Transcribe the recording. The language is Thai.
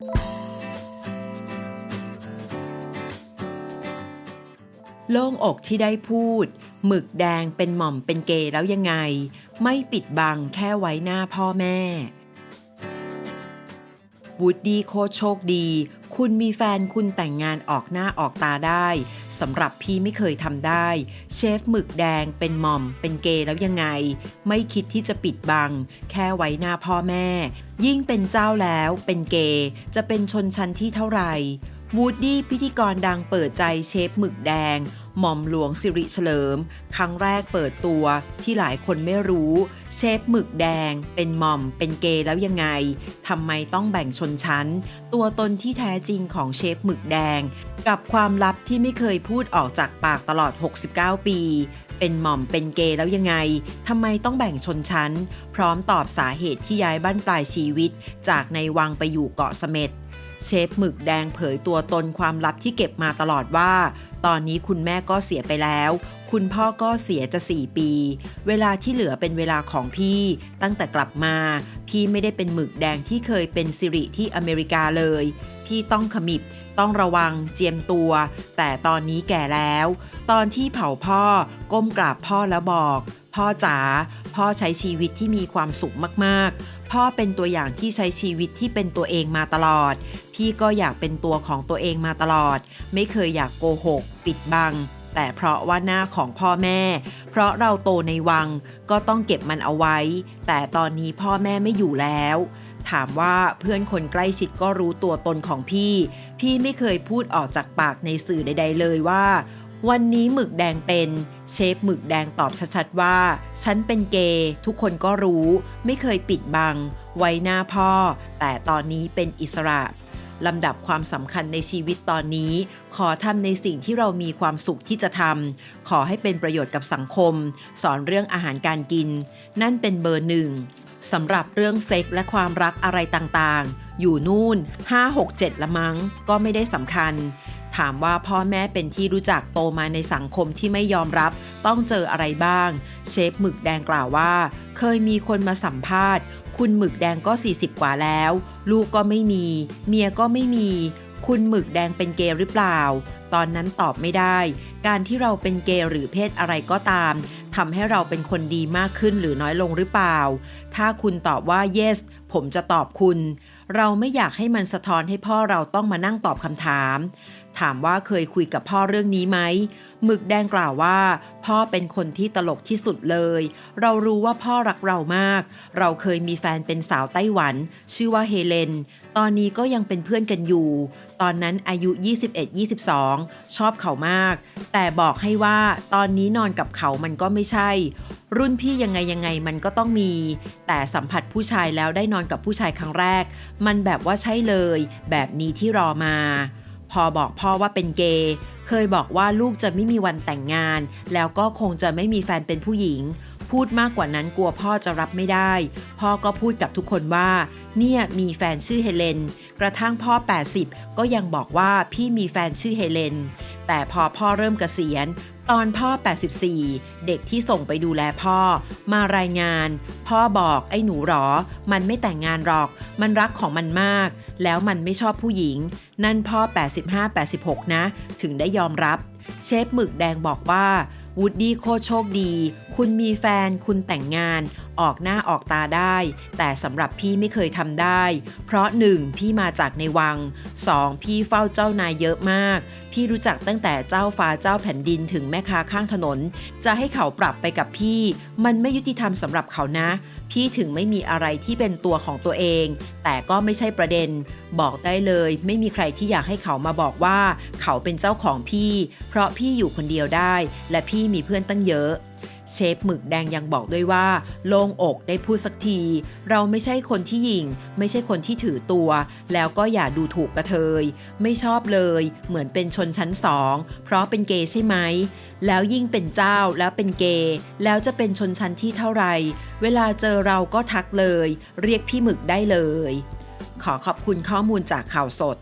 โล่งอกที่ได้พูด หมึกแดงเป็นหม่อมเป็นเกย์แล้วยังไง ไม่ปิดบังแค่ไว้หน้าพ่อแม่วูดดี้โคโชคดี คุณมีแฟนคุณแต่งงานออกหน้าออกตาได้สำหรับพี่ไม่เคยทำได้ เชฟหมึกแดงเป็นหม่อม เป็นเกย์แล้วยังไง ไม่คิดที่จะปิดบัง แค่ไว้หน้าพ่อแม่ ยิ่งเป็นเจ้าแล้วเป็นเกย์จะเป็นชนชั้นที่เท่าไหร่วูดดี้พิธีกรดังเปิดใจเชฟหมึกแดง หม่อมหลวงสิริเฉลิม ครั้งแรกเปิดตัวที่หลายคนไม่รู้ เชฟหมึกแดง เป็นหม่อม เป็นเกย์แล้วยังไงทำไมต้องแบ่งชนชั้น ตัวตนที่แท้จริงของเชฟหมึกแดง กับความลับที่ไม่เคยพูดออกจากปากตลอด 69 ปี เป็นหม่อมเป็นเกย์แล้วยังไงทำไมต้องแบ่งชนชั้น พร้อมตอบสาเหตุที่ย้ายบ้านปลายชีวิต จากในวังไปอยู่เกาะเสม็ดเชฟหมึกแดงเผยตัวตนความลับที่เก็บมาตลอดว่า ตอนนี้คุณแม่ก็เสียไปแล้ว คุณพ่อก็เสียจะ4ปี เวลาที่เหลือเป็นเวลาของพี่ ตั้งแต่กลับมา พี่ไม่ได้เป็นหมึกแดงที่เคยเป็นสิริที่อเมริกาเลย พี่ต้องขมิบต้องระวังเจียมตัว แต่ตอนนี้แก่แล้ว ตอนที่เผาพ่อ ก้มกราบพ่อแล้วบอก พ่อจ๋าพ่อใช้ชีวิตที่มีความสุขมากๆ พ่อเป็นตัวอย่างที่ใช้ชีวิตที่เป็นตัวเองมาตลอด พี่ก็อยากเป็นตัวของตัวเองมาตลอด ไม่เคยอยากโกหก ปิดบังแต่เพราะว่าหน้าของพ่อแม่ เพราะเราโตในวังก็ต้องเก็บมันเอาไว้ แต่ตอนนี้พ่อแม่ไม่อยู่แล้ว ถามว่าเพื่อนคนใกล้ชิดก็รู้ตัวตนของพี่ พี่ไม่เคยพูดออกจากปากในสื่อใด ๆ เลยว่า วันนี้หมึกแดงเป็น เชฟหมึกแดงตอบชัดๆว่า ฉันเป็นเกย์ทุกคนก็รู้ ไม่เคยปิดบัง ไว้หน้าพ่อ แต่ตอนนี้เป็นอิสระลำดับความสำคัญในชีวิตตอนนี้ ขอทำในสิ่งที่เรามีความสุขที่จะทำขอให้เป็นประโยชน์กับสังคม สอนเรื่องอาหารการกิน นั่นเป็นเบอร์หนึ่ง สำหรับเรื่องเซ็กและความรักอะไรต่างๆ อยู่นู่น 5 6 7 ละมั้ง ก็ไม่ได้สำคัญ ถามว่าพ่อแม่เป็นที่รู้จักโตมาในสังคมที่ไม่ยอมรับ ต้องเจออะไรบ้าง เชฟหมึกแดงกล่าวว่า เคยมีคนมาสัมภาษณ์ คุณหมึกแดงก็ 40 กว่าแล้ว ลูกก็ไม่มี เมียก็ไม่มี คุณหมึกแดงเป็นเกย์หรือเปล่า ตอนนั้นตอบไม่ได้ การที่เราเป็นเกย์หรือเพศอะไรก็ตาม ทำให้เราเป็นคนดีมากขึ้นหรือน้อยลงหรือเปล่า ถ้าคุณตอบว่า yes ผมจะตอบคุณ เราไม่อยากให้มันสะท้อนให้พ่อเราต้องมานั่งตอบคำถาม ถามว่าเคยคุยกับพ่อเรื่องนี้ไหมหมึกแดงกล่าวว่า พ่อเป็นคนที่ตลกที่สุดเลย เรารู้ว่าพ่อรักเรามาก เราเคยมีแฟนเป็นสาวไต้หวัน ชื่อว่าเฮเลน ตอนนี้ก็ยังเป็นเพื่อนกันอยู่ ตอนนั้นอายุ 21-22 ชอบเขามาก แต่บอกให้ว่าตอนนี้นอนกับเขามันก็ไม่ใช่ รุ่นพี่ยังไงยังไงมันก็ต้องมี แต่สัมผัสผู้ชายแล้วได้นอนกับผู้ชายครั้งแรก มันแบบว่าใช่เลย แบบนี้ที่รอมา พอบอกพ่อว่าเป็นเกย์ เคยบอกว่าลูกจะไม่มีวันแต่งงาน แล้วก็คงจะไม่มีแฟนเป็นผู้หญิง พูดมากกว่านั้นกลัวพ่อจะรับไม่ได้ พ่อก็พูดกับทุกคนว่า เนี่ยมีแฟนชื่อเฮเลน กระทั่งพ่อ 80 ก็ยังบอกว่าพี่มีแฟนชื่อเฮเลน แต่พอพ่อเริ่มเกษียณ ตอนพ่อ 84 เด็กที่ส่งไปดูแลพ่อ มารายงาน พ่อบอกไอ้หนูหรอ มันไม่แต่งงานหรอก มันรักของมันมาก แล้วมันไม่ชอบผู้หญิง นั่นพ่อ 85-86 นะ ถึงได้ยอมรับ เชฟหมึกแดงบอกว่าวูดดี้โคโชคดี คุณมีแฟน คุณแต่งงานออกหน้าออกตาได้ แต่สำหรับพี่ไม่เคยทำได้ เพราะ 1. พี่มาจากในวัง 2. พี่เฝ้าเจ้านายเยอะมาก พี่รู้จักตั้งแต่เจ้าฟ้าเจ้าแผ่นดินถึงแม่ค้าข้างถนน จะให้เขาปรับไปกับพี่ มันไม่ยุติธรรมสำหรับเขานะ พี่ถึงไม่มีอะไรที่เป็นตัวของตัวเอง แต่ก็ไม่ใช่ประเด็น บอกได้เลย ไม่มีใครที่อยากให้เขามาบอกว่า เขาเป็นเจ้าของพี่ เพราะพี่อยู่คนเดียวได้ และพี่มีเพื่อนตั้งเยอะ เชฟหมึกแดงยังบอกด้วยว่า โล่งอกได้พูดสักที เราไม่ใช่คนที่ยิง ไม่ใช่คนที่ถือตัว แล้วก็อย่าดูถูกกระเทย ไม่ชอบเลย เหมือนเป็นชนชั้นสอง เพราะเป็นเกย์ใช่ไหม แล้วยิ่งเป็นเจ้าแล้วเป็นเกย์แล้วจะเป็นชนชั้นที่เท่าไหร่ เวลาเจอเราก็ทักเลย เรียกพี่หมึกได้เลย ขอขอบคุณข้อมูลจากข่าวสด